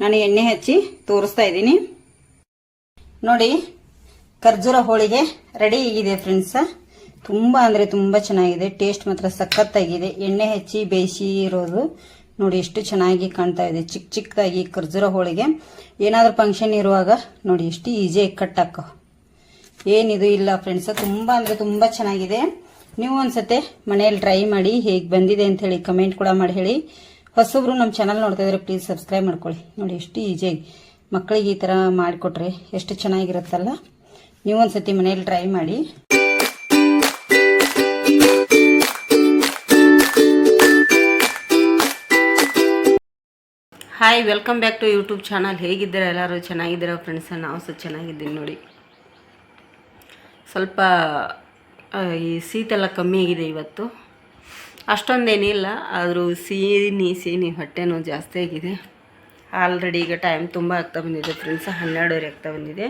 ನಾನು ಎಣ್ಣೆ ಹಚ್ಚಿ ತೋರಿಸ್ತಾ ಇದ್ದೀನಿ. ನೋಡಿ, ಖರ್ಜೂರ ಹೋಳಿಗೆ ರೆಡಿ ಆಗಿದೆ ಫ್ರೆಂಡ್ಸ್ ತುಂಬ ಅಂದರೆ ತುಂಬ ಚೆನ್ನಾಗಿದೆ. ಟೇಸ್ಟ್ ಮಾತ್ರ ಸಖತ್ತಾಗಿದೆ. ಎಣ್ಣೆ ಹಚ್ಚಿ ಬೇಯಿಸಿ ಇರೋದು ನೋಡಿ ಎಷ್ಟು ಚೆನ್ನಾಗಿ ಕಾಣ್ತಾ ಇದೆ. ಚಿಕ್ಕ ಚಿಕ್ಕದಾಗಿ ಖರ್ಜೂರ ಹೋಳಿಗೆ. ಏನಾದರೂ ಫಂಕ್ಷನ್ ಇರುವಾಗ ನೋಡಿ ಎಷ್ಟು ಈಸಿಯಾಗಿ ಕಟ್ ಹಾಕೋ. ಏನಿದು ಇಲ್ಲ ಫ್ರೆಂಡ್ಸ್ ತುಂಬ ಅಂದರೆ ತುಂಬ ಚೆನ್ನಾಗಿದೆ. ನೀವು ಒಂದ್ಸತೆ ಮನೆಯಲ್ಲಿ ಟ್ರೈ ಮಾಡಿ ಹೇಗೆ ಬಂದಿದೆ ಅಂತ ಹೇಳಿ ಕಮೆಂಟ್ ಕೂಡ ಮಾಡಿ ಹೇಳಿ. ಹೊಸಬ್ರು ನಮ್ಮ ಚಾನಲ್ ನೋಡ್ತಾ ಇದ್ರೆ ಪ್ಲೀಸ್ ಸಬ್ಸ್ಕ್ರೈಬ್ ಮಾಡ್ಕೊಳ್ಳಿ. ನೋಡಿ ಎಷ್ಟು ಈಜಿಯಾಗಿ ಮಕ್ಕಳಿಗೆ ಈ ಥರ ಮಾಡಿಕೊಟ್ರೆ ಎಷ್ಟು ಚೆನ್ನಾಗಿರುತ್ತಲ್ಲ? ನೀವು ಒಂದ್ಸತಿ ಮನೆಯಲ್ಲಿ ಟ್ರೈ ಮಾಡಿ. Hi welcome back to YouTube channel ಹೇಗಿದ್ದೀರ ಎಲ್ಲರೂ? ಚೆನ್ನಾಗಿದ್ದೀರಾ ಫ್ರೆಂಡ್ಸ್ ನಾವು ಸಹ ಚೆನ್ನಾಗಿದ್ದೀನಿ ನೋಡಿ. ಸ್ವಲ್ಪ ಈ ಶೀತೆಲ್ಲ ಕಮ್ಮಿ ಆಗಿದೆ ಇವತ್ತು. ಅಷ್ಟೊಂದೇನಿಲ್ಲ ಆದರೂ ಸೀನಿ ಸೀನಿ ಹೊಟ್ಟೆನೂ ಜಾಸ್ತಿ ಆಗಿದೆ. ಆಲ್ರೆಡಿ ಈಗ ಟೈಮ್ ತುಂಬ ಆಗ್ತಾ ಬಂದಿದೆ ಫ್ರೆಂಡ್ಸ್ ಹನ್ನೆರಡುವರೆ ಆಗ್ತಾ ಬಂದಿದೆ.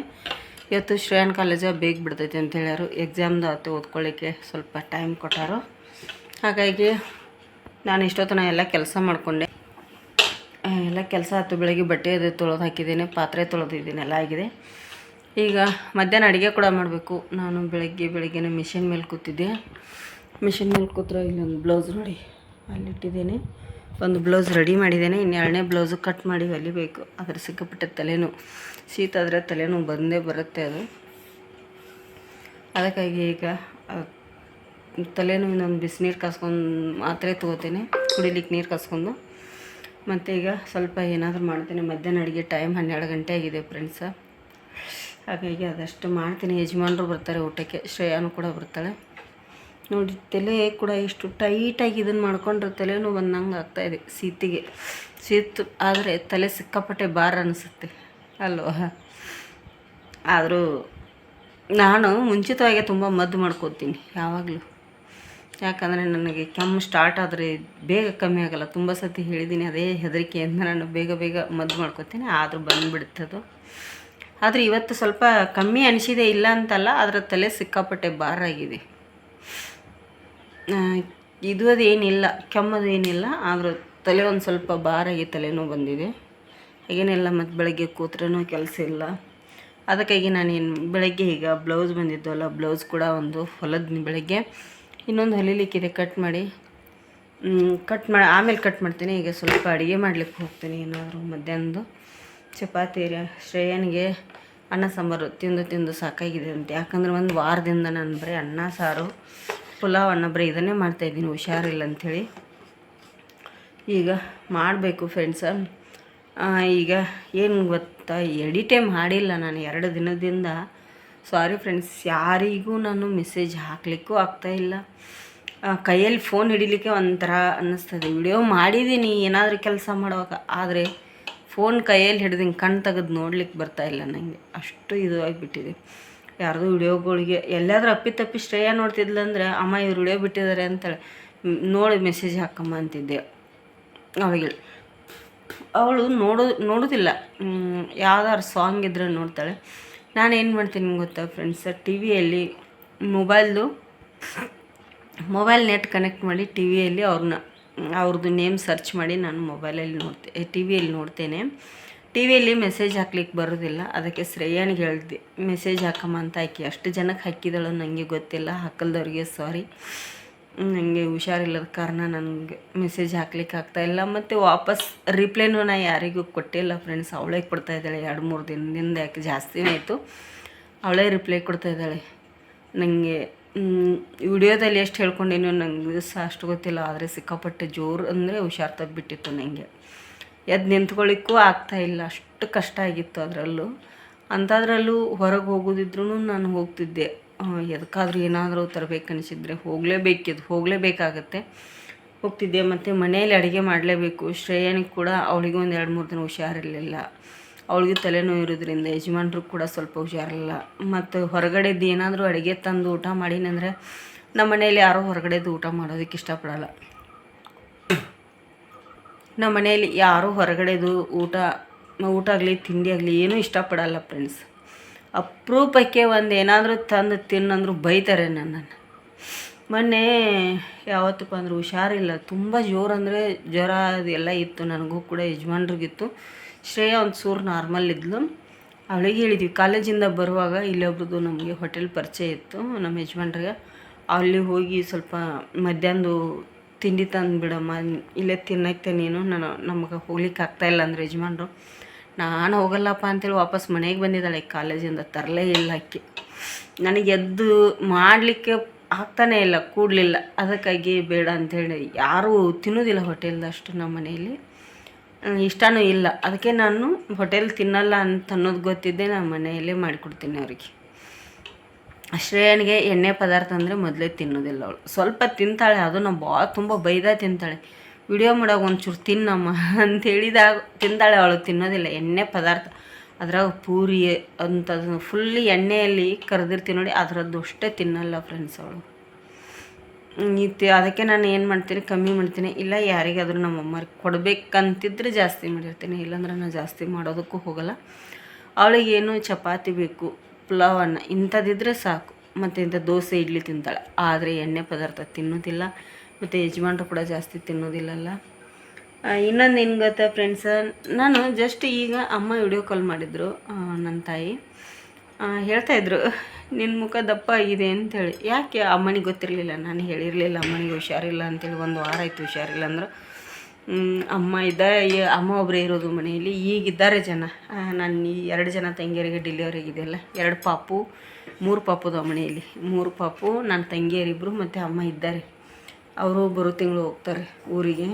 ಇವತ್ತು ಶ್ರೇಯನ್ ಕಾಲೇಜ ಬೇಗ ಬಿಡ್ತೈತೆ ಅಂತ ಹೇಳ್ಯಾರು. ಎಕ್ಸಾಮ್ದು ಆತು, ಓದ್ಕೊಳ್ಳಿಕ್ಕೆ ಸ್ವಲ್ಪ ಟೈಮ್ ಕೊಟ್ಟಾರು. ಹಾಗಾಗಿ ನಾನು ಇಷ್ಟೊತ್ತನ ಎಲ್ಲ ಕೆಲಸ ಮಾಡಿಕೊಂಡೆ. ಎಲ್ಲ ಕೆಲಸ ಆಯ್ತು ಬೆಳಗ್ಗೆ ಬಟ್ಟೆ ಅದು ತೊಳೆದು ಹಾಕಿದ್ದೀನಿ, ಪಾತ್ರೆ ತೊಳೆದಿದ್ದೀನಿ ಎಲ್ಲ ಆಗಿದೆ. ಈಗ ಮಧ್ಯಾಹ್ನ ಅಡುಗೆ ಕೂಡ ಮಾಡಬೇಕು. ನಾನು ಬೆಳಗ್ಗೆ ಬೆಳಗ್ಗೆನೇ ಮಿಷಿನ್ ಮೇಲೆ ಕೂತಿದ್ದೆ. ಮಿಷಿನ್ ಮೇಲೆ ಕೂತ್ರೆ ಇಲ್ಲೊಂದು ಬ್ಲೌಸ್ ನೋಡಿ. ಅಲ್ಲಿಟ್ಟಿದ್ದೀನಿ. ಒಂದು ಬ್ಲೌಸ್ ರೆಡಿ ಮಾಡಿದ್ದೇನೆ. ಇನ್ನು ಎರಡನೇ ಬ್ಲೌಸು ಕಟ್ ಮಾಡಿ ಹೊಲಿಬೇಕು ಅದರ ಸಿಕ್ಕಾಪಟ್ಟೆ ತಲೆನೂ ಶೀತ ಆದರೆ ತಲೆನೋವು ಬಂದೇ ಬರುತ್ತೆ ಅದು. ಅದಕ್ಕಾಗಿ ಈಗ ಆ, ತಲೆನೋವಿನೊಂದು ಬಿಸಿನೀರು ಕಾಸ್ಕೊಂಡು ಮಾತ್ರೆ ತೊಗೋತೇನೆ. ಕುಡಿಲಿಕ್ಕೆ ನೀರು ಕಾಸ್ಕೊಂಡು. ಮತ್ತು ಈಗ ಸ್ವಲ್ಪ ಏನಾದರೂ ಮಾಡ್ತೀನಿ. ಮಧ್ಯಾಹ್ನ ಅಡುಗೆ ಟೈಮ್ ಹನ್ನೆರಡು ಗಂಟೆ ಆಗಿದೆ ಫ್ರೆಂಡ್ಸ ಹಾಗಾಗಿ ಅದಷ್ಟು ಮಾಡ್ತೀನಿ. ಯಜಮಾನರು ಬರ್ತಾರೆ ಊಟಕ್ಕೆ. ಶ್ರೇಯಾನು ಕೂಡ ಬರ್ತಾಳೆ. ನೋಡಿ ತಲೆ ಕೂಡ ಎಷ್ಟು ಟೈಟಾಗಿ ಇದನ್ನು ಮಾಡ್ಕೊಂಡ್ರೆ ತಲೆನೂ ಬಂದಂಗೆ ಆಗ್ತಾಯಿದೆ ಸೀತಿಗೆ. ಸೀತು ಆದರೆ ತಲೆ ಸಿಕ್ಕಾಪಟ್ಟೆ ಭಾರ ಅನಿಸುತ್ತೆ. ಅಲ್ವಾ? ಆದರೂ ನಾನು ಮುಂಚಿತವಾಗಿ ತುಂಬ ಮದ್ದು ಮಾಡ್ಕೋತೀನಿ ಯಾವಾಗಲೂ. ಯಾಕಂದರೆ ನನಗೆ ಕೆಮ್ಮು ಸ್ಟಾರ್ಟ್ ಆದರೆ ಬೇಗ ಕಮ್ಮಿ ಆಗೋಲ್ಲ. ತುಂಬ ಸತಿ ಹೇಳಿದ್ದೀನಿ ಅದೇ ಹೆದರಿಕೆಯಿಂದ ನಾನು ಬೇಗ ಬೇಗ ಮದ್ದು ಮಾಡ್ಕೋತೀನಿ ಆದರೂ ಬಂದುಬಿಡ್ತದು. ಆದರೆ ಇವತ್ತು ಸ್ವಲ್ಪ ಕಮ್ಮಿ ಅನಿಸಿದೆ ಇಲ್ಲ ಅಂತಲ್ಲ ಅದರ ತಲೆ ಸಿಕ್ಕಾಪಟ್ಟೆ ಆ, ಇದು ಏನಿಲ್ಲ ಕೆಮ್ಮದು ಏನಿಲ್ಲ, ಆದರೂ ತಲೆ ಒಂದು ಸ್ವಲ್ಪ ಭಾರಾಗಿ ತಲೆನೂ ಬಂದಿದೆ. ಹಾಗೇನೆಲ್ಲ ಮತ್ತು ಬೆಳಗ್ಗೆ ಕೂತ್ರೂ ಕೆಲಸ ಇಲ್ಲ. ಅದಕ್ಕಾಗಿ ನಾನೇನು ಬೆಳಗ್ಗೆ ಈಗ ಬ್ಲೌಸ್ ಬಂದಿದ್ದಲ್ಲ, ಬ್ಲೌಸ್ ಕೂಡ ಒಂದು ಹೊಲದ ಬೆಳಗ್ಗೆ. ಇನ್ನೊಂದು ಹೊಲಿಲಿಕ್ಕಿದೆ ಕಟ್ ಮಾಡಿ. ಕಟ್ ಮಾಡಿ ಆಮೇಲೆ ಕಟ್ ಮಾಡ್ತೀನಿ. ಈಗ ಸ್ವಲ್ಪ ಅಡುಗೆ ಮಾಡ್ಲಿಕ್ಕೆ ಹೋಗ್ತೀನಿ, ಏನಾದರೂ ಮಧ್ಯಾಹ್ನದ್ದು. ಚಪಾತಿ ಶ್ರೇಯನಿಗೆ ಅನ್ನ ಸಾಂಬಾರು ತಿಂದು ತಿಂದು ಸಾಕಾಗಿದೆ ಅಂತ. ಯಾಕಂದ್ರೆ ಒಂದು ವಾರದಿಂದ ನಾನು ಬರೀ ಅನ್ನ, ಸಾರು ಪುಲಾವ್ ಅನ್ನ ಬರೀ ಇದನ್ನೇ ಮಾಡ್ತಾಯಿದ್ದೀನಿ ಹುಷಾರಿಲ್ಲ ಅಂಥೇಳಿ. ಈಗ ಮಾಡಬೇಕು ಫ್ರೆಂಡ್ಸ ಈಗ ಏನು ಗೊತ್ತಾ, ಎಡಿಟೇ ಮಾಡಿಲ್ಲ ನಾನು ಎರಡು ದಿನದಿಂದ. ಸಾರಿ ಫ್ರೆಂಡ್ಸ್ ಯಾರಿಗೂ ನಾನು ಮೆಸೇಜ್ ಹಾಕಲಿಕ್ಕೂ ಆಗ್ತಾಯಿಲ್ಲ ಕೈಯಲ್ಲಿ ಫೋನ್ ಹಿಡಿಲಿಕ್ಕೆ ಒಂಥರ ಅನ್ನಿಸ್ತದೆ. ವಿಡಿಯೋ ಮಾಡಿದ್ದೀನಿ, ಏನಾದರೂ ಕೆಲಸ ಮಾಡುವಾಗ. ಆದರೆ ಫೋನ್ ಕೈಯಲ್ಲಿ ಹಿಡಿದು ಕಣ್ಣು ತೆಗೆದು ನೋಡ್ಲಿಕ್ಕೆ ಬರ್ತಾ ಇಲ್ಲ ನನಗೆ ಅಷ್ಟು ಇದು ಆಗಿಬಿಟ್ಟಿದೆ. ಯಾರ್ದು ವಿಡಿಯೋಗಳಿಗೆ ಎಲ್ಲಾದ್ರೂ ಅಪ್ಪಿತಪ್ಪಿ ಶ್ರೇಯ ನೋಡ್ತಿದ್ಲಂದ್ರೆ ಅಮ್ಮ ಇವ್ರು ವಿಡಿಯೋ ಬಿಟ್ಟಿದ್ದಾರೆ ಅಂತೇಳಿ. ನೋಡಿ ಮೆಸೇಜ್ ಹಾಕಮ್ಮ ಅಂತಿದ್ದೆ. ಅವಳಿಗೆ ಅವಳು ನೋಡೋ, ನೋಡೋದಿಲ್ಲ. ಯಾವ್ದಾದ್ರು ಸಾಂಗ್ ಇದ್ರೆ ನೋಡ್ತಾಳೆ. ನಾನು ಏನು ಮಾಡ್ತೀನಿ ಗೊತ್ತಾ ಫ್ರೆಂಡ್ಸ್ ಟಿ ವಿಯಲ್ಲಿ ಮೊಬೈಲ್ದು ಮೊಬೈಲ್ ನೆಟ್ ಕನೆಕ್ಟ್ ಮಾಡಿ ಟಿ ವಿಯಲ್ಲಿ ಅವ್ರನ್ನ ಅವ್ರದ್ದು ನೇಮ್ ಸರ್ಚ್ ಮಾಡಿ ನಾನು ಮೊಬೈಲಲ್ಲಿ ನೋಡ್ತೆ ಟಿ ವಿಯಲ್ಲಿ ನೋಡ್ತೇನೆ. ಟಿ ವಿಯಲ್ಲಿ ಮೆಸೇಜ್ ಹಾಕ್ಲಿಕ್ಕೆ ಬರೋದಿಲ್ಲ. ಅದಕ್ಕೆ ಶ್ರೇಯಾನಿಗೆ ಹೇಳಿದೆ, ಮೆಸೇಜ್ ಹಾಕಮ್ಮ ಅಂತ ಹಾಕಿ ಅಷ್ಟು ಜನಕ್ಕೆ ಹಾಕಿದಳು ನನಗೆ ಗೊತ್ತಿಲ್ಲ. ಹಾಕಲ್ದವ್ರಿಗೆ ಸಾರಿ ನನಗೆ ಹುಷಾರಿಲ್ಲದ ಕಾರಣ ನನಗೆ ಮೆಸೇಜ್ ಹಾಕ್ಲಿಕ್ಕೆ ಆಗ್ತಾಯಿಲ್ಲ ಮತ್ತು ವಾಪಸ್ ರಿಪ್ಲೈನೂ ನಾನು ಯಾರಿಗೂ ಕೊಟ್ಟಿಲ್ಲ ಫ್ರೆಂಡ್ಸ್ ಅವಳೇ ಕೊಡ್ತಾ ಇದ್ದಾಳೆ. ಎರಡು, ಮೂರು ದಿನದಿಂದ ಯಾಕೆ ಜಾಸ್ತಿನೇ ಆಯಿತು. ಅವಳೇ ರಿಪ್ಲೈ ಕೊಡ್ತಾ ಇದ್ದಾಳೆ. ನನಗೆ ವಿಡಿಯೋದಲ್ಲಿ ಎಷ್ಟು ಹೇಳ್ಕೊಂಡೇನೋ ನನಗೆ ಸಹ ಅಷ್ಟು ಗೊತ್ತಿಲ್ಲ. ಆದರೆ ಸಿಕ್ಕಾಪಟ್ಟೆ ಜೋರು ಅಂದರೆ ಹುಷಾರು ತಗ್ಬಿಟ್ಟಿತ್ತು ನನಗೆ ಎದ್ದು ನಿಂತ್ಕೊಳ್ಳಿಕ್ಕೂ ಆಗ್ತಾ ಇಲ್ಲ. ಅಷ್ಟು ಕಷ್ಟ ಆಗಿತ್ತು ಅದರಲ್ಲೂ. ಅಂಥದ್ರಲ್ಲೂ ಹೊರಗೆ ಹೋಗೋದಿದ್ರೂ ನಾನು ಹೋಗ್ತಿದ್ದೆ. ಎದಕ್ಕಾದ್ರೂ ಏನಾದರೂ ತರಬೇಕನ್ನಿಸಿದ್ರೆ ಹೋಗಲೇಬೇಕಿದ್ದು ಹೋಗಲೇಬೇಕಾಗತ್ತೆ. ಹೋಗ್ತಿದ್ದೆ ಮತ್ತು ಮನೆಯಲ್ಲಿ ಅಡುಗೆ ಮಾಡಲೇಬೇಕು. ಶ್ರೇಯನಿಗೆ ಕೂಡ ಅವಳಿಗೆ ಒಂದು ಎರಡು ಮೂರು ದಿನ ಹುಷಾರಿರಲಿಲ್ಲ. ಅವಳಿಗೆ ತಲೆನೋವು ಇರೋದ್ರಿಂದ ಯಜಮಾನ್ರು ಕೂಡ ಸ್ವಲ್ಪ ಹುಷಾರಿಲ್ಲ. ಮತ್ತು ಹೊರಗಡೆದ್ದು ಏನಾದರೂ ಅಡುಗೆ ತಂದು ಊಟ ಮಾಡಿನಂದರೆ ನಮ್ಮ ಮನೆಯಲ್ಲಿ ಯಾರೂ ಹೊರಗಡೆದು ಊಟ ಮಾಡೋದಕ್ಕೆ ಇಷ್ಟಪಡಲ್ಲ. ನಮ್ಮ ಮನೆಯಲ್ಲಿ ಯಾರೂ ಹೊರಗಡೆದು ಊಟ ಊಟ ಆಗಲಿ, ತಿಂಡಿ ಆಗಲಿ ಏನೂ ಇಷ್ಟಪಡಲ್ಲ ಫ್ರೆಂಡ್ಸ್ ಅಪರೂಪಕ್ಕೆ ಒಂದು ಏನಾದರೂ ತಂದು ತಿನ್ನಂದ್ರು ಬೈತಾರೆ ನನ್ನನ್ನು. ಮೊನ್ನೆ ಯಾವತ್ತಪ್ಪ ಅಂದ್ರೆ ಹುಷಾರಿಲ್ಲ. ತುಂಬ ಜೋರು ಅಂದರೆ ಜ್ವರ ಅದೆಲ್ಲ ಇತ್ತು. ನನಗೂ ಕೂಡ ಯಜಮಾನ್ರಿಗಿತ್ತು. ಶ್ರೇಯ ಒಂದು ಸೂರು ನಾರ್ಮಲ್ ಇದ್ಲು. ಅವಳಿಗೆ ಹೇಳಿದ್ವಿ, ಕಾಲೇಜಿಂದ ಬರುವಾಗ ಇಲ್ಲೊಬ್ರದ್ದು ನಮಗೆ ಹೋಟೆಲ್ ಪರಿಚಯ ಇತ್ತು, ನಮ್ಮ ಯಜಮಾನ್ರಿಗೆ. ಅಲ್ಲಿ ಹೋಗಿ ಸ್ವಲ್ಪ ಮಧ್ಯಾಹ್ನದು ತಿಂಡಿ ತಂದು ಬಿಡಮ್ಮ, ಇಲ್ಲೇ ತಿನ್ನಕ್ಕೆ ನೀನು. ನಾನು ನಮಗೆ ಹೋಗ್ಲಿಕ್ಕೆ ಆಗ್ತಾಯಿಲ್ಲ ಅಂದ್ರೆ ಯಜಮಾನ್ರು. ನಾನು ಹೋಗಲ್ಲಪ್ಪ ಅಂತೇಳಿ ವಾಪಸ್ ಮನೆಗೆ ಬಂದಿದ್ದಾಳೆ. ಕಾಲೇಜಿಂದ ತರಲೇ ಇಲ್ಲ ಆಕೆ. ನನಗೆ ಎದ್ದು ಮಾಡಲಿಕ್ಕೆ ಆಗ್ತಾನೇ ಇಲ್ಲ, ಕೂಡಲಿಲ್ಲ. ಅದಕ್ಕಾಗಿ ಬೇಡ ಅಂಥೇಳಿ ಯಾರೂ ತಿನ್ನೋದಿಲ್ಲ ಹೋಟೆಲ್ದಷ್ಟು ನಮ್ಮ ಮನೆಯಲ್ಲಿ. ಇಷ್ಟನೂ ಇಲ್ಲ. ಅದಕ್ಕೆ ನಾನು ಹೋಟೆಲ್ ತಿನ್ನಲ್ಲ ಅಂತ ಅನ್ನೋದು ಗೊತ್ತಿದ್ದೆ ನಾನು ಮನೆಯಲ್ಲೇ ಮಾಡಿಕೊಡ್ತೀನಿ ಅವ್ರಿಗೆ. ಶ್ರೇಯನಿಗೆ ಎಣ್ಣೆ ಪದಾರ್ಥ ಅಂದರೆ ಮೊದಲೇ ತಿನ್ನೋದಿಲ್ಲ ಅವಳು. ಸ್ವಲ್ಪ ತಿಂತಾಳೆ, ಅದು ನಾವು ಭಾಳ ತುಂಬ ಬೈದ ತಿಂತಾಳೆ. ವಿಡಿಯೋ ಮಾಡಾಗ ಒಂಚೂರು ತಿನ್ನಮ್ಮ ಅಂತ ಹೇಳಿದಾಗ ತಿಂತಾಳೆ ಅವಳು, ತಿನ್ನೋದಿಲ್ಲ. ಎಣ್ಣೆ ಪದಾರ್ಥ, ಅದ್ರಾಗ ಪೂರಿ ಅಂಥದ್ದು ಫುಲ್ ಎಣ್ಣೆಯಲ್ಲಿ ಕರೆದಿರ್ತೀನಿ ನೋಡಿ, ಅದರದ್ದು ಅಷ್ಟೇ ತಿನ್ನಲ್ಲ ಫ್ರೆಂಡ್ಸ್ ಅವಳು. ಇತ್ತು ಅದಕ್ಕೆ ನಾನು ಏನು ಮಾಡ್ತೀನಿ, ಕಮ್ಮಿ ಮಾಡ್ತೀನಿ. ಇಲ್ಲ, ಯಾರಿಗಾದರೂ ನಮ್ಮ ಅಮ್ಮರಿಗೆ ಕೊಡಬೇಕಂತಿದ್ರೆ ಜಾಸ್ತಿ ಮಾಡಿರ್ತೀನಿ. ಇಲ್ಲಾಂದ್ರೆ ನಾನು ಜಾಸ್ತಿ ಮಾಡೋದಕ್ಕೂ ಹೋಗಲ್ಲ. ಅವಳಿಗೇನು ಚಪಾತಿ ಬೇಕು ಪುಲಾವ್ ಅನ್ನ ಇಂಥದ್ದಿದ್ರೆ ಸಾಕು. ಮತ್ತು ಇಂಥ ದೋಸೆ, ಇಡ್ಲಿ ತಿಂತಾಳೆ. ಆದರೆ ಎಣ್ಣೆ ಪದಾರ್ಥ ತಿನ್ನೋದಿಲ್ಲ. ಮತ್ತು ಯಜಮಾನ್ರು ಕೂಡ ಜಾಸ್ತಿ ತಿನ್ನೋದಿಲ್ಲಲ್ಲ. ಇನ್ನೊಂದು ಏನು ಗೊತ್ತಾ ಫ್ರೆಂಡ್ಸ ನಾನು ಜಸ್ಟ್ ಈಗ ಅಮ್ಮ ವಿಡಿಯೋ ಕಾಲ್ ಮಾಡಿದ್ರು ನನ್ನ ತಾಯಿ. ಹೇಳ್ತಾಯಿದ್ರು ನಿನ್ನ ಮುಖ ದಪ್ಪ ಆಗಿದೆ ಅಂತೇಳಿ. ಯಾಕೆ ಅಮ್ಮನಿಗೆ ಗೊತ್ತಿರಲಿಲ್ಲ? ನಾನು ಹೇಳಿರಲಿಲ್ಲ, ಅಮ್ಮನಿಗೆ ಹುಷಾರಿಲ್ಲ ಅಂತೇಳಿ. ಒಂದು ವಾರ ಆಯಿತು ಹುಷಾರಿಲ್ಲ ಅಂದ್ರೆ. ಅಮ್ಮ ಇದ್ದ ಅಮ್ಮ ಒಬ್ಬರೇ ಇರೋದು ಮನೆಯಲ್ಲಿ. ಈಗಿದ್ದಾರೆ ಜನ. ನಾನು ಈ ಎರಡು ಜನ ತಂಗಿಯರಿಗೆ ಡೆಲಿವರಿ ಆಗಿದೆಯಲ್ಲ ಎರಡು ಪಾಪು, ಮೂರು ಪಾಪದ ಮನೆಯಲ್ಲಿ. ಮೂರು ಪಾಪು ನನ್ನ ತಂಗಿಯರಿಬ್ಬರು ಮತ್ತು ಅಮ್ಮ ಇದ್ದಾರೆ. ಅವರು ಬರೋ ತಿಂಗಳು ಹೋಗ್ತಾರೆ ಊರಿಗೆ.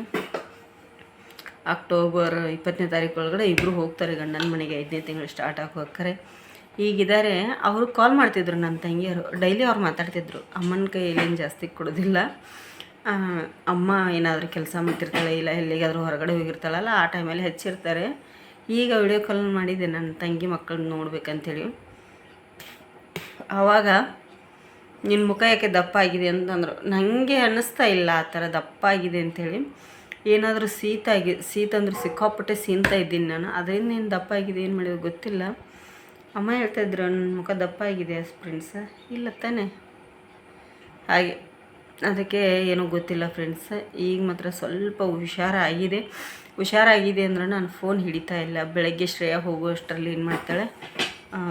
ಅಕ್ಟೋಬರ್ ಇಪ್ಪತ್ತನೇ ತಾರೀಕು ಒಳಗಡೆ ಇಬ್ಬರು ಹೋಗ್ತಾರೆ ಗಂಡನ ಮನೆಗೆ. ಐದನೇ ತಿಂಗಳು ಸ್ಟಾರ್ಟ್ ಆಗಿ ಹೋಗ್ತಾರೆ ಈಗಿದ್ದಾರೆ. ಅವರು ಕಾಲ್ ಮಾಡ್ತಿದ್ರು ನನ್ನ ತಂಗಿಯರು. ಡೈಲಿ ಅವ್ರು ಮಾತಾಡ್ತಿದ್ರು. ಅಮ್ಮನ ಕೈಯಲ್ಲಿ ಜಾಸ್ತಿ ಕೊಡೋದಿಲ್ಲ. ಅಮ್ಮ ಏನಾದರೂ ಕೆಲಸ ಮಾಡ್ತಿರ್ತಾಳೆ ಇಲ್ಲ ಎಲ್ಲಿಗಾದರೂ ಹೊರಗಡೆ ಹೋಗಿರ್ತಾಳಲ್ಲ, ಆ ಟೈಮಲ್ಲಿ ಹಚ್ಚಿರ್ತಾರೆ. ಈಗ ವಿಡಿಯೋ ಕಾಲ್ ಮಾಡಿದ್ದೆ ನನ್ನ ತಂಗಿ ಮಕ್ಕಳನ್ನ ನೋಡ್ಬೇಕಂತೇಳಿ. ಆವಾಗ ನಿನ್ನ ಮುಖ ಯಾಕೆ ದಪ್ಪ ಆಗಿದೆ ಅಂತಂದರು ನನಗೆ ಅನ್ನಿಸ್ತಾ ಇಲ್ಲ ಆ ಥರ ದಪ್ಪ ಆಗಿದೆ ಅಂಥೇಳಿ ಏನಾದರೂ ಶೀತ ಆಗಿ ಶೀತ ಅಂದ್ರೆ ಸಿಕ್ಕಾಪಟ್ಟೆ ಸೀನ್ತಾ ಇದ್ದೀನಿ ನಾನು, ಅದರಿಂದ ನೀನು ದಪ್ಪ ಆಗಿದೆ ಏನು ಮಾಡಿದ್ರು ಗೊತ್ತಿಲ್ಲ. ಅಮ್ಮ ಹೇಳ್ತಾ ಇದ್ರು, ನನ್ನ ಮುಖ ದಪ್ಪ ಆಗಿದೆ ಫ್ರೆಂಡ್ಸ ಇಲ್ಲ ತಾನೆ. ಹಾಗೆ. ಅದಕ್ಕೆ ಏನೂ ಗೊತ್ತಿಲ್ಲ ಫ್ರೆಂಡ್ಸ್ ಈಗ ಮಾತ್ರ ಸ್ವಲ್ಪ ಹುಷಾರಾಗಿದೆ. ಹುಷಾರಾಗಿದೆ ಅಂದ್ರೆ ನಾನು ಫೋನ್ ಹಿಡಿತಾ ಇಲ್ಲ. ಬೆಳಗ್ಗೆ ಶ್ರೇಯ ಹೋಗುವಷ್ಟರಲ್ಲಿ ಏನು ಮಾಡ್ತಾಳೆ?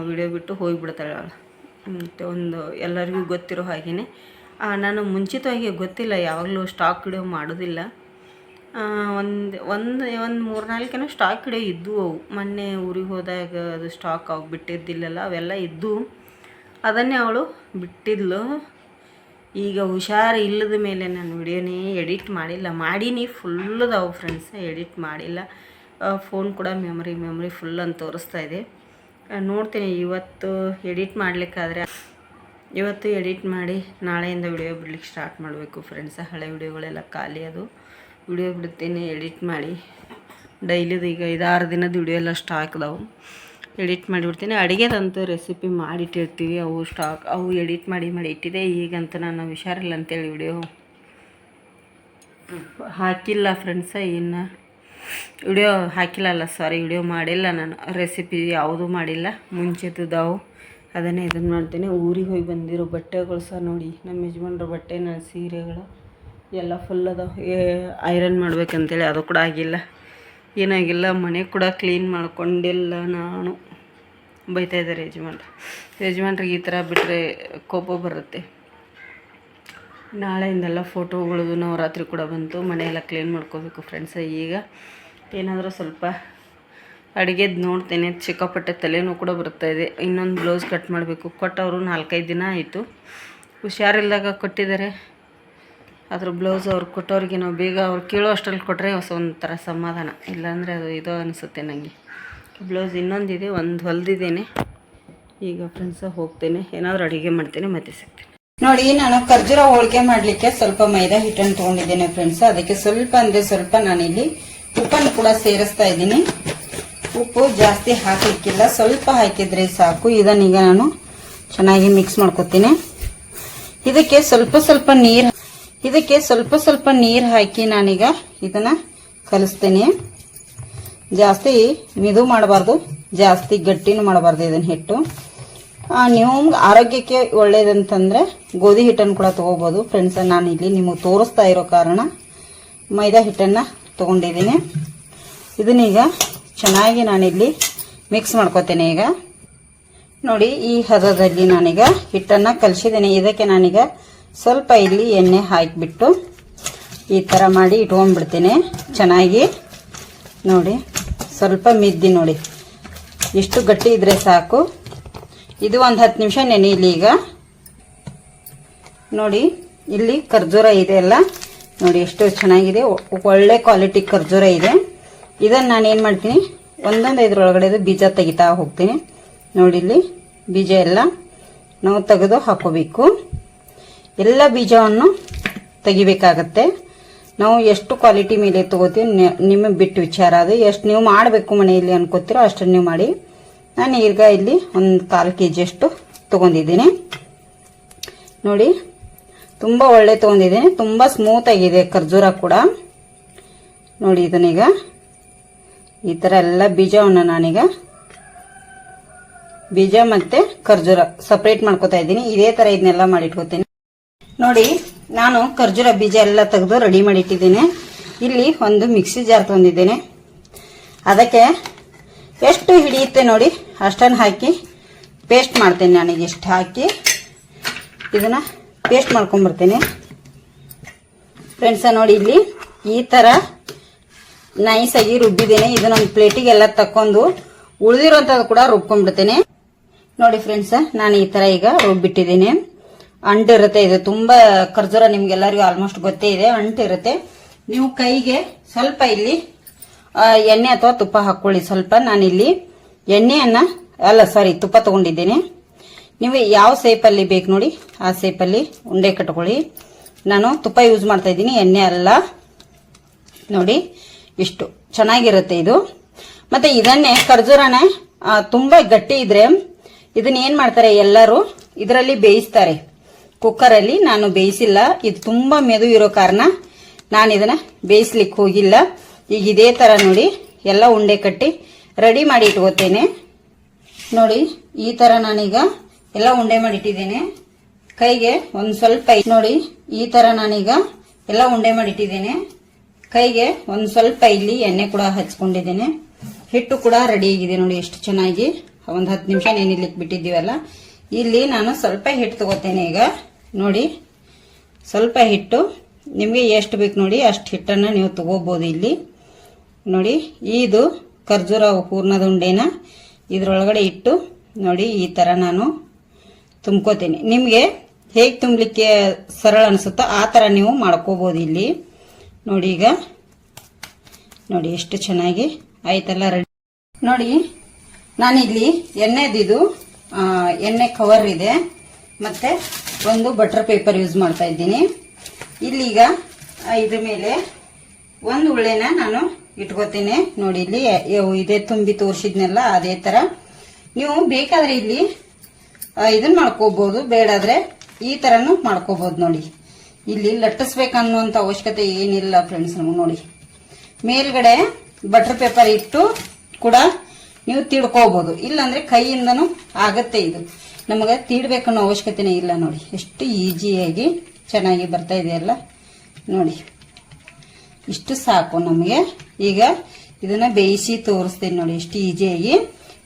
ವಿಡಿಯೋ ಬಿಟ್ಟು ಹೋಗಿಬಿಡ್ತಾಳೆ ಅವಳು. ಮತ್ತು ಒಂದು ಎಲ್ಲರಿಗೂ ಗೊತ್ತಿರೋ ಹಾಗೆಯೇ ನಾನು ಮುಂಚಿತವಾಗಿ ಗೊತ್ತಿಲ್ಲ. ಯಾವಾಗಲೂ ಸ್ಟಾಕ್ ವಿಡಿಯೋ ಮಾಡೋದಿಲ್ಲ. ಒಂದು ಒಂದು ಒಂದು ಮೂರು ನಾಲ್ಕೇನೋ ಸ್ಟಾಕ್ ವಿಡಿಯೋ ಇದ್ದವು ಅವು. ಮೊನ್ನೆ ಊರಿಗೆ ಹೋದಾಗ ಅದು ಸ್ಟಾಕ್ ಅವು ಬಿಟ್ಟಿದ್ದಿಲ್ಲಲ್ಲ, ಅವೆಲ್ಲ ಇದ್ದು. ಅದನ್ನೇ ಅವಳು ಬಿಟ್ಟಿದ್ಲು. ಈಗ ಹುಷಾರು ಇಲ್ಲದ ಮೇಲೆ ನಾನು ವಿಡಿಯೋನೇ ಎಡಿಟ್ ಮಾಡಿಲ್ಲ. ಮಾಡೀನಿ ಫುಲ್ಲದಾವು ಫ್ರೆಂಡ್ಸ್ ಎಡಿಟ್ ಮಾಡಿಲ್ಲ. ಫೋನ್ ಕೂಡ ಮೆಮ್ರಿ ಮೆಮ್ರಿ ಫುಲ್ ಅಂತ ತೋರಿಸ್ತಾ ಇದೆ. ನೋಡ್ತೀನಿ, ಇವತ್ತು ಎಡಿಟ್ ಮಾಡಲಿಕ್ಕಾದ್ರೆ, ಇವತ್ತು ಎಡಿಟ್ ಮಾಡಿ ನಾಳೆಯಿಂದ ವಿಡಿಯೋ ಬಿಡ್ಲಿಕ್ಕೆ ಸ್ಟಾರ್ಟ್ ಮಾಡಬೇಕು ಫ್ರೆಂಡ್ಸ್ ಹಳೆ ವಿಡಿಯೋಗಳೆಲ್ಲ ಖಾಲಿ ಅದು. ವಿಡಿಯೋ ಬಿಡ್ತೀನಿ, ಎಡಿಟ್ ಮಾಡಿ. ಡೈಲಿದು ಈಗ ಐದಾರು ದಿನದ ವಿಡಿಯೋ ಎಲ್ಲ ಸ್ಟಾಕ್ ಅದಾವು. ಎಡಿಟ್ ಮಾಡಿಬಿಡ್ತೀನಿ. ಅಡುಗೆದಂತೂ ರೆಸಿಪಿ ಮಾಡಿಟ್ಟಿರ್ತೀವಿ. ಅವು ಸ್ಟಾಕ್ ಅವು ಎಡಿಟ್ ಮಾಡಿ ಮಾಡಿ ಇಟ್ಟಿದೆ. ಈಗಂತ ನಾನು ಹುಷಾರಿಲ್ಲ ಅಂತೇಳಿ ವಿಡಿಯೋ ಹಾಕಿಲ್ಲ ಫ್ರೆಂಡ್ಸ ಇನ್ನು ವಿಡಿಯೋ ಹಾಕಿಲ್ಲ ಅಲ್ಲ ಸಾರಿ ವಿಡಿಯೋ ಮಾಡಿಲ್ಲ ನಾನು. ರೆಸಿಪಿ ಯಾವುದೂ ಮಾಡಿಲ್ಲ. ಮುಂಚೆದಾವು ಅದನ್ನೇ ಇದನ್ನು ಮಾಡ್ತೀನಿ. ಊರಿಗೆ ಹೋಗಿ ಬಂದಿರೋ ಬಟ್ಟೆಗಳು ಸಹ ನೋಡಿ. ನಮ್ಮ ಯಜಮಾನ್ರ ಬಟ್ಟೆನ ಸೀರೆಗಳು ಎಲ್ಲ ಫುಲ್ ಅದಾವೆ. ಐರನ್ ಮಾಡ್ಬೇಕಂತೇಳಿ. ಅದು ಕೂಡ ಆಗಿಲ್ಲ. ಏನಾಗಿಲ್ಲ, ಮನೆ ಕೂಡ ಕ್ಲೀನ್ ಮಾಡ್ಕೊಂಡಿಲ್ಲ ನಾನು. ಬೈತಾ ಇದ್ದಾರೆ ಯಜಮಾನ್ರು. ಯಜಮಾನ್ರಿಗೆ ಈ ಥರ ಬಿಟ್ಟರೆ ಕೋಪ ಬರುತ್ತೆ. ನಾಳೆಯಿಂದೆಲ್ಲ ಫೋಟೋಗಳದು ನವರಾತ್ರಿ ಕೂಡ ಬಂತು. ಮನೆಯೆಲ್ಲ ಕ್ಲೀನ್ ಮಾಡ್ಕೋಬೇಕು ಫ್ರೆಂಡ್ಸ ಈಗ ಏನಾದರೂ ಸ್ವಲ್ಪ ಅಡುಗೆದು ನೋಡ್ತೇನೆ. ಚಿಕ್ಕಪಟ್ಟೆ ತಲೆನೂ ಕೂಡ ಬರ್ತಾ ಇದೆ. ಇನ್ನೊಂದು ಬ್ಲೌಸ್ ಕಟ್ ಮಾಡಬೇಕು. ಕೊಟ್ಟವರು ನಾಲ್ಕೈದು ದಿನ ಆಯಿತು. ಹುಷಾರಿಲ್ದಾಗ ಕೊಟ್ಟಿದ್ದಾರೆ. ಅದ್ರ ಬ್ಲೌಸ್ ಅವ್ರು ಕೊಟ್ಟೋರಿಗೆ ನಾವು ಬೇಗ ಅವ್ರು ಕೇಳೋ ಅಷ್ಟರಲ್ಲಿ ಕೊಟ್ಟರೆ ಹೊಸ ಒಂಥರ ಸಮಾಧಾನ. ಇಲ್ಲಾಂದರೆ ಅದು ಇದು ಅನಿಸುತ್ತೆ ನನಗೆ ಬ್ಲೌಸ್ ಇನ್ನೊಂದಿದೆ, ಒಂದು ಹೊಲ್ದಿದ್ದೇನೆ ಈಗ ಫ್ರೆಂಡ್ಸ ಹೋಗ್ತೇನೆ. ಏನಾದರೂ ಅಡುಗೆ ಮಾಡ್ತೇನೆ, ಮತ್ತೆ ಸಿಗ್ತೇನೆ. ನೋಡಿ, ನಾನು ಖರ್ಜೂರ ಹೋಳಿಗೆ ಮಾಡ್ಲಿಕ್ಕೆ ಸ್ವಲ್ಪ ಮೈದಾ ಹಿಟ್ಟನ್ನು ತೊಗೊಂಡಿದ್ದೇನೆ ಫ್ರೆಂಡ್ಸ್ ಅದಕ್ಕೆ ಸ್ವಲ್ಪ ಅಂದ್ರೆ ಸ್ವಲ್ಪ ನಾನಿಲ್ಲಿ ಉಪ್ಪನ್ನು ಕೂಡ ಸೇರಿಸ್ತಾ ಇದ್ದೀನಿ. ಉಪ್ಪು ಜಾಸ್ತಿ ಹಾಕ್ಲಿಕ್ಕಿಲ್ಲ. ಸ್ವಲ್ಪ ಹಾಕಿದ್ರೆ ಸಾಕು. ಇದನ್ನೀಗ ನಾನು ಚೆನ್ನಾಗಿ ಮಿಕ್ಸ್ ಮಾಡ್ಕೊತೀನಿ. ಇದಕ್ಕೆ ಸ್ವಲ್ಪ ಸ್ವಲ್ಪ ನೀರು ಇದಕ್ಕೆ ಸ್ವಲ್ಪ ಸ್ವಲ್ಪ ನೀರು ಹಾಕಿ ನಾನೀಗ ಇದನ್ನ ಕಲಿಸ್ತೇನೆ. ಜಾಸ್ತಿ ಮಿದು ಮಾಡಬಾರ್ದು, ಜಾಸ್ತಿ ಗಟ್ಟಿನೂ ಮಾಡಬಾರ್ದು ಇದನ್ನ ಹಿಟ್ಟು. ನೀವು ಆರೋಗ್ಯಕ್ಕೆ ಒಳ್ಳೇದಂತಂದರೆ ಗೋಧಿ ಹಿಟ್ಟನ್ನು ಕೂಡ ತೊಗೋಬೋದು. ಫ್ರೆಂಡ್ಸ್ ನಾನು ಇಲ್ಲಿ ನಿಮಗೆ ತೋರಿಸ್ತಾ ಇರೋ ಕಾರಣ ಮೈದಾ ಹಿಟ್ಟನ್ನು ತೊಗೊಂಡಿದ್ದೀನಿ. ಇದನ್ನೀಗ ಚೆನ್ನಾಗಿ ನಾನಿಲ್ಲಿ ಮಿಕ್ಸ್ ಮಾಡ್ಕೋತೇನೆ ಈಗ. ನೋಡಿ, ಈ ಹದದಲ್ಲಿ ನಾನೀಗ ಹಿಟ್ಟನ್ನು ಕಲಿಸಿದ್ದೀನಿ. ಇದಕ್ಕೆ ನಾನೀಗ ಸ್ವಲ್ಪ ಇಲ್ಲಿ ಎಣ್ಣೆ ಹಾಕಿಬಿಟ್ಟು ಈ ಥರ ಮಾಡಿ ಇಟ್ಕೊಂಡ್ಬಿಡ್ತೀನಿ. ಚೆನ್ನಾಗಿ. ನೋಡಿ, ಸ್ವಲ್ಪ ಮಿದ್ದಿ ನೋಡಿ. ಎಷ್ಟು ಗಟ್ಟಿ ಇದ್ರೆ ಸಾಕು. ಇದು ಒಂದು ಹತ್ತು ನಿಮಿಷ ನೆನೆಯಲಿ ಈಗ. ನೋಡಿ, ಇಲ್ಲಿ ಖರ್ಜೂರ ಇದೆ ಅಲ್ಲ. ನೋಡಿ, ಎಷ್ಟು ಚೆನ್ನಾಗಿದೆ. ಒಳ್ಳೆ ಕ್ವಾಲಿಟಿ ಖರ್ಜೂರ ಇದೆ. ಇದನ್ನು ನಾನು ಏನು ಮಾಡ್ತೀನಿ, ಒಂದೊಂದು ಇದ್ರೊಳಗಡೆ ಬೀಜ ತೆಗಿತಾ ಹೋಗ್ತೀನಿ. ನೋಡಿ, ಇಲ್ಲಿ ಬೀಜ ಎಲ್ಲ ನಾವು ತೆಗೆದು ಹಾಕೋಬೇಕು. ಎಲ್ಲ ಬೀಜವನ್ನು ತೆಗಿಬೇಕಾಗತ್ತೆ. ನಾವು ಎಷ್ಟು ಕ್ವಾಲಿಟಿ ಮೇಲೆ ತಗೋತೀವಿ ನಿಮ್ಮ ಬಿಟ್ಟು ವಿಚಾರ ಅದು. ಎಷ್ಟು ನೀವು ಮಾಡಬೇಕು ಮನೆಯಲ್ಲಿ ಅನ್ಕೋತೀರೋ ಅಷ್ಟು ನೀವು ಮಾಡಿ. ನಾನು ಈಗ ಇಲ್ಲಿ ಒಂದು ಕಾಲು ಕೆ ಜಿಯಷ್ಟು ತೊಗೊಂಡಿದ್ದೀನಿ. ನೋಡಿ, ತುಂಬ ಒಳ್ಳೆ ತೊಗೊಂಡಿದ್ದೀನಿ. ತುಂಬ ಸ್ಮೂತ್ ಆಗಿದೆ ಖರ್ಜೂರ ಕೂಡ. ನೋಡಿ ಇದನ್ನೀಗ. ಈ ಥರ ಎಲ್ಲ ಬೀಜವನ್ನು ನಾನೀಗ ಬೀಜ ಮತ್ತೆ ಖರ್ಜೂರ ಸಪ್ರೇಟ್ ಮಾಡ್ಕೋತಾ ಇದ್ದೀನಿ. ಇದೇ ಥರ ಇದನ್ನೆಲ್ಲ ಮಾಡಿಟ್ಕೋತೀನಿ. ನೋಡಿ, ನಾನು ಖರ್ಜೂರ ಬೀಜ ಎಲ್ಲ ತೆಗೆದು ರೆಡಿ ಮಾಡಿಟ್ಟಿದ್ದೀನಿ. ಇಲ್ಲಿ ಒಂದು ಮಿಕ್ಸಿ ಜಾರ್ ತಂದಿದ್ದೇನೆ. ಅದಕ್ಕೆ ಎಷ್ಟು ಹಿಡಿಯುತ್ತೆ ನೋಡಿ, ಅಷ್ಟನ್ನು ಹಾಕಿ ಪೇಸ್ಟ್ ಮಾಡ್ತೇನೆ ನನಗೆ ಎಷ್ಟು ಹಾಕಿ. ಇದನ್ನು ಪೇಸ್ಟ್ ಮಾಡ್ಕೊಂಬರ್ತೀನಿ ಫ್ರೆಂಡ್ಸ ನೋಡಿ ಇಲ್ಲಿ ಈ ಥರ ನೈಸಾಗಿ ರುಬ್ಬಿದ್ದೇನೆ. ಇದನ್ನೊಂದು ಪ್ಲೇಟಿಗೆಲ್ಲ ತಕ್ಕೊಂಡು ಉಳಿದಿರೋಂಥದ್ದು ಕೂಡ ರುಬ್ಕೊಂಡ್ಬಿಡ್ತೇನೆ. ನೋಡಿ ಫ್ರೆಂಡ್ಸ ನಾನು ಈ ಥರ ಈಗ ರುಬ್ಬಿಟ್ಟಿದ್ದೀನಿ. ಅಂಟಿರುತ್ತೆ ಇದು ತುಂಬಾ ಖರ್ಜೂರ ನಿಮ್ಗೆಲ್ಲರಿಗೂ ಆಲ್ಮೋಸ್ಟ್ ಗೊತ್ತೇ ಇದೆ. ಅಂಟಿರುತ್ತೆ ನೀವು ಕೈಗೆ ಸ್ವಲ್ಪ ಇಲ್ಲಿ ಎಣ್ಣೆ ಅಥವಾ ತುಪ್ಪ ಹಾಕೊಳ್ಳಿ. ಸ್ವಲ್ಪ ನಾನಿಲ್ಲಿ ಎಣ್ಣೆಯನ್ನ, ಅಲ್ಲ ಸಾರಿ ತುಪ್ಪ ತಗೊಂಡಿದ್ದೇನೆ. ನೀವು ಯಾವ ಸೇಪಲ್ಲಿ ಬೇಕು ನೋಡಿ, ಆ ಸೇಪಲ್ಲಿ ಉಂಡೆ ಕಟ್ಕೊಳ್ಳಿ. ನಾನು ತುಪ್ಪ ಯೂಸ್ ಮಾಡ್ತಾ ಇದ್ದೀನಿ. ಎಣ್ಣೆ ಅಲ್ಲ. ನೋಡಿ, ಇಷ್ಟು ಚೆನ್ನಾಗಿರುತ್ತೆ ಇದು. ಮತ್ತೆ ಇದನ್ನೇ ಖರ್ಜೂರನ ತುಂಬಾ ಗಟ್ಟಿ ಇದ್ರೆ ಇದನ್ನ ಏನ್ ಮಾಡ್ತಾರೆ ಎಲ್ಲರೂ, ಇದರಲ್ಲಿ ಬೇಯಿಸ್ತಾರೆ. ಕುಕ್ಕರಲ್ಲಿ ನಾನು ಬೇಯಿಸಿಲ್ಲ. ಇದು ತುಂಬಾ ಮೆದು ಇರೋ ಕಾರಣ ನಾನು ಇದನ್ನ ಬೇಯಿಸ್ಲಿಕ್ಕೆ ಹೋಗಿಲ್ಲ. ಈಗ ಇದೇ ತರ ನೋಡಿ, ಎಲ್ಲ ಉಂಡೆ ಕಟ್ಟಿ ರೆಡಿ ಮಾಡಿ ಇಟ್ಕೋತೇನೆ. ನೋಡಿ, ಈ ತರ ನಾನೀಗ ಎಲ್ಲ ಉಂಡೆ ಮಾಡಿಟ್ಟಿದ್ದೇನೆ ಕೈಗೆ ಒಂದು ಸ್ವಲ್ಪ ನೋಡಿ, ಈ ತರ ನಾನೀಗ ಎಲ್ಲ ಉಂಡೆ ಮಾಡಿಟ್ಟಿದ್ದೇನೆ ಕೈಗೆ ಒಂದು ಸ್ವಲ್ಪ ಇಲ್ಲಿ ಎಣ್ಣೆ ಕೂಡ ಹಚ್ಕೊಂಡಿದ್ದೇನೆ. ಹಿಟ್ಟು ಕೂಡ ರೆಡಿ ಆಗಿದೆ ನೋಡಿ, ಎಷ್ಟು ಚೆನ್ನಾಗಿ. ಒಂದು ಹತ್ತು ನಿಮಿಷ ನೆನಿಲಿಕ್ಕೆ ಬಿಟ್ಟಿದ್ದೀವಲ್ಲ. ಇಲ್ಲಿ ನಾನು ಸ್ವಲ್ಪ ಹಿಟ್ಟು ತಗೋತೇನೆ ಈಗ. ನೋಡಿ, ಸ್ವಲ್ಪ ಹಿಟ್ಟು. ನಿಮಗೆ ಎಷ್ಟು ಬೇಕು ನೋಡಿ, ಅಷ್ಟು ಹಿಟ್ಟನ್ನು ನೀವು ತಗೋಬೋದು ಇಲ್ಲಿ. ನೋಡಿ, ಇದು ಖರ್ಜೂರ ಹೂರ್ಣದ ಉಂಡೆನ ಇದರೊಳಗಡೆ ಇಟ್ಟು, ನೋಡಿ, ಈ ಥರ ನಾನು ತುಂಬ್ಕೋತೀನಿ. ನಿಮಗೆ ಹೇಗೆ ತುಂಬಲಿಕ್ಕೆ ಸರಳ ಅನಿಸುತ್ತೋ ಆ ಥರ ನೀವು ಮಾಡ್ಕೋಬೋದು ಇಲ್ಲಿ. ನೋಡಿ ಈಗ. ನೋಡಿ, ಎಷ್ಟು ಚೆನ್ನಾಗಿ ಆಯ್ತಲ್ಲ ರೆಡಿ. ನೋಡಿ, ನಾನಿಲ್ಲಿ ಎಣ್ಣೆದಿದು ಎಣ್ಣೆ ಕವರ್ ಇದೆ. ಮತ್ತೆ ಒಂದು ಬಟರ್ ಪೇಪರ್ ಯೂಸ್ ಮಾಡ್ತಾ ಇದ್ದೀನಿ. ಇಲ್ಲಿಗ ಇದ್ರ ಮೇಲೆ ಒಂದು ಉಳ್ಳೆನ ನಾನು ಇಟ್ಕೋತೀನಿ. ನೋಡಿ, ಇಲ್ಲಿ ಇದೇ ತುಂಬಿ ತೋರಿಸಿದ್ನೆಲ್ಲ, ಅದೇ ತರ. ನೀವು ಬೇಕಾದ್ರೆ ಇಲ್ಲಿ ಇದನ್ನ ಮಾಡ್ಕೋಬಹುದು ಬೇಡಾದ್ರೆ ಈ ತರನು ಮಾಡ್ಕೋಬಹುದು ನೋಡಿ. ಇಲ್ಲಿ ಲಟ್ಟಿಸ್ಬೇಕನ್ನುವಂತ ಅವಶ್ಯಕತೆ ಏನಿಲ್ಲ ಫ್ರೆಂಡ್ಸ್ ನಮಗೆ ನೋಡಿ. ಮೇಲ್ಗಡೆ ಬಟರ್ ಪೇಪರ್ ಇಟ್ಟು ಕೂಡ ನೀವು ತಿಳ್ಕೋಬಹುದು ಇಲ್ಲಾಂದ್ರೆ ಕೈಯಿಂದನು ಆಗತ್ತೆ ಇದು. ನಮಗೆ ತೀಡ್ಬೇಕನ್ನೋ ಅವಶ್ಯಕತೆನೇ ಇಲ್ಲ ನೋಡಿ. ಎಷ್ಟು ಈಸಿಯಾಗಿ ಚೆನ್ನಾಗಿ ಬರ್ತಾ ಇದೆಯಲ್ಲ ನೋಡಿ. ಇಷ್ಟು ಸಾಕು ನಮಗೆ. ಈಗ ಇದನ್ನ ಬೇಯಿಸಿ ತೋರಿಸ್ತೀನಿ ನೋಡಿ. ಇಷ್ಟು ಈಸಿಯಾಗಿ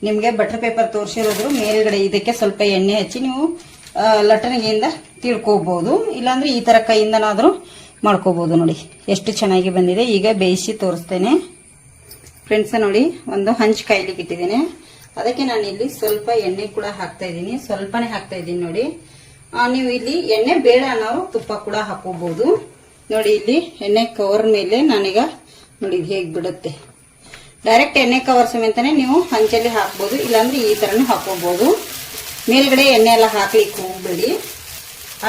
ನಿಮಗೆ ಬಟರ್ ಪೇಪರ್ ತೋರಿಸಿರೋದ್ರು ಮೇಲ್ಗಡೆ ಇದಕ್ಕೆ ಸ್ವಲ್ಪ ಎಣ್ಣೆ ಹಚ್ಚಿ ನೀವು ಲಟ್ಟಣಿಗೆಯಿಂದ ತಿಳ್ಕೋಬಹುದು ಇಲ್ಲಾಂದ್ರೆ ಈ ತರ ಕೈಯಿಂದನಾದ್ರೂ ಮಾಡ್ಕೋಬಹುದು ನೋಡಿ. ಎಷ್ಟು ಚೆನ್ನಾಗಿ ಬಂದಿದೆ. ಈಗ ಬೇಯಿಸಿ ತೋರಿಸ್ತೇನೆ. ಫ್ರೆಂಡ್ಸ್ ನೋಡಿ, ಒಂದು ಹಂಚ್ ಕಾಯ್ಲಿಕ್ಕೆ ಇಟ್ಟಿದ್ದೀನಿ. ಅದಕ್ಕೆ ನಾನು ಇಲ್ಲಿ ಸ್ವಲ್ಪ ಎಣ್ಣೆ ಕೂಡ ಹಾಕ್ತಾ ಇದ್ದೀನಿ. ಸ್ವಲ್ಪನೇ ಹಾಕ್ತಾ ಇದ್ದೀನಿ ನೋಡಿ. ನೀವು ಇಲ್ಲಿ ಎಣ್ಣೆ ಬೇಡ ಅನ್ನೋರು ತುಪ್ಪ ಕೂಡ ಹಾಕೋಬಹುದು ನೋಡಿ, ಇಲ್ಲಿ ಎಣ್ಣೆ ಕವರ್ ಮೇಲೆ ನಾನೀಗ, ನೋಡಿ ಹೇಗೆ ಬಿಡುತ್ತೆ. ಡೈರೆಕ್ಟ್ ಎಣ್ಣೆ ಕವರ್ ಸಮೇತನೇ ನೀವು ಹಂಚಲ್ಲಿ ಹಾಕ್ಬೋದು. ಇಲ್ಲಾಂದ್ರೆ ಈ ಥರನೂ ಹಾಕೋಬಹುದು ಮೇಲ್ಗಡೆ ಎಣ್ಣೆ ಎಲ್ಲ ಹಾಕ್ಲಿಕ್ಕೆ ಹೋಗ್ಬೇಡಿ.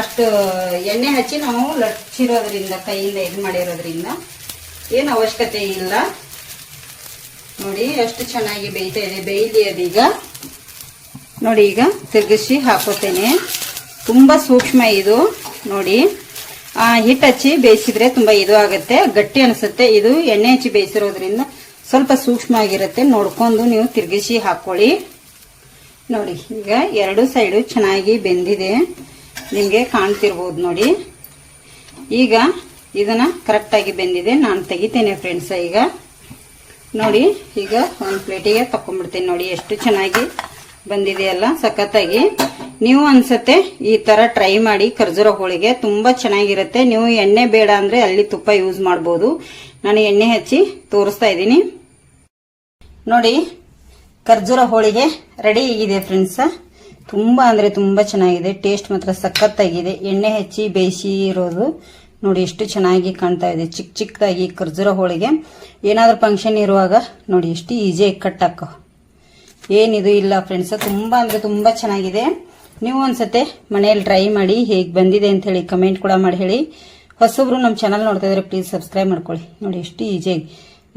ಅಷ್ಟು ಎಣ್ಣೆ ಹಚ್ಚಿ ನಾವು ಲಟ್ಸಿರೋದ್ರಿಂದ ಕೈಯಿಂದ ಇದು ಮಾಡಿರೋದ್ರಿಂದ ಏನು ಅವಶ್ಯಕತೆ ಇಲ್ಲ. ನೋಡಿ, ಎಷ್ಟು ಚೆನ್ನಾಗಿ ಬೇಯ್ತಾ ಇದೆ. ಬೇಯ್ಲಿ ಅದೀಗ ನೋಡಿ, ಈಗ ತಿರುಗಿಸಿ ಹಾಕೋತೇನೆ ತುಂಬ ಸೂಕ್ಷ್ಮ ಇದು. ನೋಡಿ ಹಿಟ್ಟು ಹಚ್ಚಿ ಬೇಯಿಸಿದ್ರೆ ತುಂಬಾ ಇದು ಆಗುತ್ತೆ, ಗಟ್ಟಿ ಅನಿಸುತ್ತೆ. ಇದು ಎಣ್ಣೆ ಹಚ್ಚಿ ಬೇಯಿಸಿರೋದ್ರಿಂದ ಸ್ವಲ್ಪ ಸೂಕ್ಷ್ಮ ಆಗಿರುತ್ತೆ. ನೋಡ್ಕೊಂಡು ನೀವು ತಿರುಗಿಸಿ ಹಾಕೊಳ್ಳಿ. ನೋಡಿ, ಈಗ ಎರಡು ಸೈಡು ಚೆನ್ನಾಗಿ ಬೆಂದಿದೆ. ನಿಮಗೆ ಕಾಣ್ತಿರ್ಬೋದು ನೋಡಿ. ಈಗ ಇದನ್ನ ಕರೆಕ್ಟಾಗಿ ಬೆಂದಿದೆ. ನಾನು ತೆಗಿತೇನೆ ಫ್ರೆಂಡ್ಸ್ ಈಗ. ನೋಡಿ, ಈಗ ಒಂದು ಪ್ಲೇಟಿಗೆ ತಕೊಂಡ್ಬಿಡ್ತೀನಿ ನೋಡಿ, ಎಷ್ಟು ಚೆನ್ನಾಗಿ ಬಂದಿದೆ ಅಲ್ಲ ಸಖತ್ತಾಗಿ. ನೀವು ಅನ್ಸತ್ತೆ ಈ ತರ ಟ್ರೈ ಮಾಡಿ, ಖರ್ಜೂರ ಹೋಳಿಗೆ ತುಂಬಾ ಚೆನ್ನಾಗಿರುತ್ತೆ. ನೀವು ಎಣ್ಣೆ ಬೇಡ ಅಂದ್ರೆ ಅಲ್ಲಿ ತುಪ್ಪ ಯೂಸ್ ಮಾಡಬಹುದು ನಾನು ಎಣ್ಣೆ ಹಚ್ಚಿ ತೋರಿಸ್ತಾ ಇದ್ದೀನಿ. ನೋಡಿ, ಖರ್ಜೂರ ಹೋಳಿಗೆ ರೆಡಿ ಆಗಿದೆ ಫ್ರೆಂಡ್ಸ್. ತುಂಬಾ ಅಂದ್ರೆ ತುಂಬಾ ಚೆನ್ನಾಗಿದೆ. ಟೇಸ್ಟ್ ಮಾತ್ರ ಸಖತ್ತಾಗಿದೆ. ಎಣ್ಣೆ ಹಚ್ಚಿ ಬೇಯಿಸಿ ಇರೋದು. ನೋಡಿ ಎಷ್ಟು ಚೆನ್ನಾಗಿ ಕಾಣ್ತಾ ಇದೆ. ಚಿಕ್ಕ ಚಿಕ್ಕದಾಗಿ ಖರ್ಜೂರ ಹೋಳಿಗೆ. ಏನಾದರೂ ಫಂಕ್ಷನ್ ಇರುವಾಗ ನೋಡಿ ಎಷ್ಟು ಈಸಿಯಾಗಿ ಕಟ್ ಹಾಕೋ. ಏನಿದು ಇಲ್ಲ ಫ್ರೆಂಡ್ಸ್ ತುಂಬಾ ಅಂದ್ರೆ ತುಂಬಾ ಚೆನ್ನಾಗಿದೆ. ನೀವು ಒಂದ್ಸತೆ ಮನೆಯಲ್ಲಿ ಟ್ರೈ ಮಾಡಿ ಹೇಗೆ ಬಂದಿದೆ ಅಂತ ಹೇಳಿ ಕಮೆಂಟ್ ಕೂಡ ಮಾಡಿ ಹೇಳಿ. ಹೊಸೊಬ್ರು ನಮ್ಮ ಚಾನಲ್ ನೋಡ್ತಾ ಇದ್ರೆ ಪ್ಲೀಸ್ ಸಬ್ಸ್ಕ್ರೈಬ್ ಮಾಡ್ಕೊಳ್ಳಿ. ನೋಡಿ ಎಷ್ಟು ಈಸಿಯಾಗಿ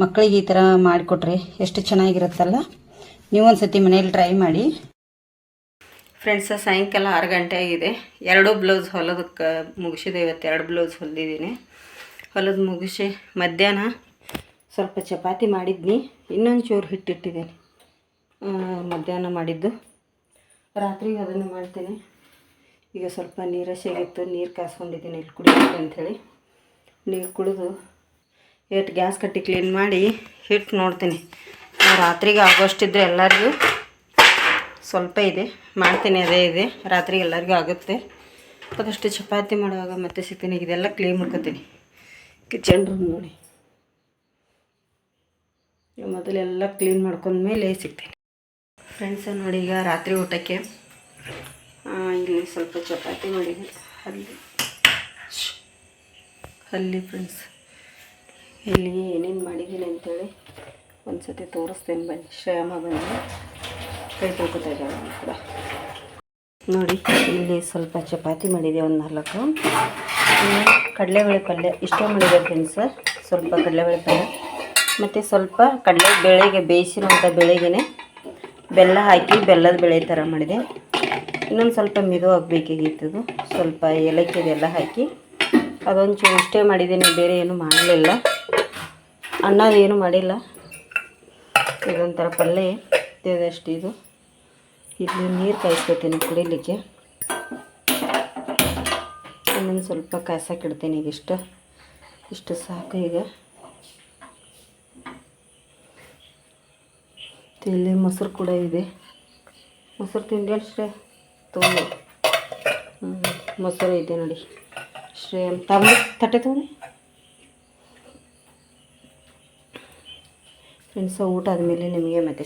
ಮಕ್ಕಳಿಗೆ ಈ ಥರ ಮಾಡಿಕೊಟ್ರೆ ಎಷ್ಟು ಚೆನ್ನಾಗಿರುತ್ತಲ್ಲ. ನೀವು ಒಂದ್ಸತಿ ಮನೆಯಲ್ಲಿ ಟ್ರೈ ಮಾಡಿ. ಫ್ರೆಂಡ್ಸ್, ಸಾಯಂಕಾಲ ಆರು ಗಂಟೆ ಆಗಿದೆ. ಎರಡು ಬ್ಲೌಸ್ ಹೊಲದಕ್ಕೆ ಮುಗಿಸಿದೆ. ಇವತ್ತು ಎರಡು ಬ್ಲೌಸ್ ಹೊಲಿದಿದ್ದೀನಿ. ಹೊಲದ ಮುಗಿಸಿ ಮಧ್ಯಾಹ್ನ ಸ್ವಲ್ಪ ಚಪಾತಿ ಮಾಡಿದ್ನಿ. ಇನ್ನೊಂದು ಚೂರು ಹಿಟ್ಟಿಟ್ಟಿದ್ದೀನಿ. ಮಧ್ಯಾಹ್ನ ಮಾಡಿದ್ದು. ರಾತ್ರಿಗೆ ಅದನ್ನು ಮಾಡ್ತೀನಿ. ಈಗ ಸ್ವಲ್ಪ ನೀರಸೆಗಿತ್ತು ನೀರು ಕಾಸ್ಕೊಂಡಿದ್ದೀನಿ. ಇಲ್ಲಿ ಕುಡಿಬೇಕು ಅಂಥೇಳಿ. ನೀರು ಕುಡಿದು ಏಟ್ ಗ್ಯಾಸ್ ಕಟ್ಟಿ ಕ್ಲೀನ್ ಮಾಡಿ ಹಿಟ್ಟು ನೋಡ್ತೀನಿ. ರಾತ್ರಿಗೆ ಆಗೋಷ್ಟಿದ್ರೆ ಎಲ್ಲರಿಗೂ ಸ್ವಲ್ಪ ಇದೆ. ಮಾಡ್ತೀನಿ, ಅದೇ ಇದೆ. ರಾತ್ರಿ ಎಲ್ಲರಿಗೂ ಆಗುತ್ತೆ. ಅದಷ್ಟು ಚಪಾತಿ ಮಾಡುವಾಗ ಮತ್ತೆ ಸಿಗ್ತೀನಿ. ಇದೆಲ್ಲ ಕ್ಲೀನ್ ಮಾಡ್ಕೊತೀನಿ. ಕಿಚನ್ ರೂಮ್ ನೋಡಿ. ಮೊದಲೆಲ್ಲ ಕ್ಲೀನ್ ಮಾಡ್ಕೊಂಡ್ಮೇಲೆ ಸಿಗ್ತೀನಿ. ಫ್ರೆಂಡ್ಸ ನೋಡಿ ಈಗ ರಾತ್ರಿ ಊಟಕ್ಕೆ ಇಲ್ಲಿ ಸ್ವಲ್ಪ ಚಪಾತಿ ಮಾಡಿದೆ. ಅಲ್ಲಿ. ಅಲ್ಲಿ ಫ್ರೆಂಡ್ಸ್ ಇಲ್ಲಿ ಏನೇನು ಮಾಡಿದ್ದೀನಿ ಅಂತೇಳಿ ಒಂದು ಸತಿ ತೋರಿಸ್ತೇನೆ ಬನ್ನಿ. ಶ್ರೇಯಮ್ಮ ಬಂದು. ಕೈ ತೊಳ್ಕೊತಾ ನೋಡಿ, ಇಲ್ಲಿ ಸ್ವಲ್ಪ ಚಪಾತಿ ಮಾಡಿದೆ, ಒಂದು ನಾಲ್ಕು. ಕಡಲೆಬೇಳೆ ಪಲ್ಯ, ಇಷ್ಟೇ ಮಾಡಿದೆ ಫ್ರೆಂಡ್ಸ್ ಸ್ವಲ್ಪ ಕಡಲೆಬೇಳೆ ಪಲ್ಯ. ಮತ್ತು ಸ್ವಲ್ಪ ಕಡಲೆ ಬೇಳೆಗೆ ಬೇಯಿಸಿರುವಂಥ ಬೇಳೆಗೆ ಬೆಲ್ಲ ಹಾಕಿ ಬೆಲ್ಲದ ಬೇಳೆ ಥರ ಮಾಡಿದೆ. ಇನ್ನೊಂದು ಸ್ವಲ್ಪ ಮಿದು ಆಗಬೇಕಾಗಿತ್ತು ಸ್ವಲ್ಪ ಏಲಕ್ಕಿ ಅದೆಲ್ಲ ಹಾಕಿ. ಅದೊಂದು ಚೂರು ಇಷ್ಟೇ ಮಾಡಿದ್ದೀನಿ ಬೇರೆ ಏನು ಮಾಡಲಿಲ್ಲ. ಅನ್ನದೇನು ಮಾಡಿಲ್ಲ. ಇದೊಂಥರ ಪಲ್ಯ ಅಷ್ಟು ಇದು. ಇಲ್ಲಿ ನೀರು ಕಾಯಿಸ್ಕೊತೀನಿ ಕುಡಿಲಿಕ್ಕೆ. ಇನ್ನೊಂದು ಸ್ವಲ್ಪ ಕಾಯ್ಸಕ್ಕಿಡ್ತೀನಿ ಈಗ ಇಷ್ಟು. ಇಷ್ಟು ಸಾಕು ಈಗ. ಇಲ್ಲಿ ಮೊಸರು ಕೂಡ ಇದೆ. ಮೊಸರು ತಿಂಡಿ ಶ್ರೇ ತೊಗೊಂಡು ಮೊಸರು ಇದೆ ನೋಡಿ. ಶ್ರೇ ತಗೊಂಡು ತಟ್ಟೆ ತೊಗೊಂಡು ಫ್ರೆಂಡ್ಸ ಊಟ ಆದಮೇಲೆ ನಿಮಗೆ ಮತ್ತೆ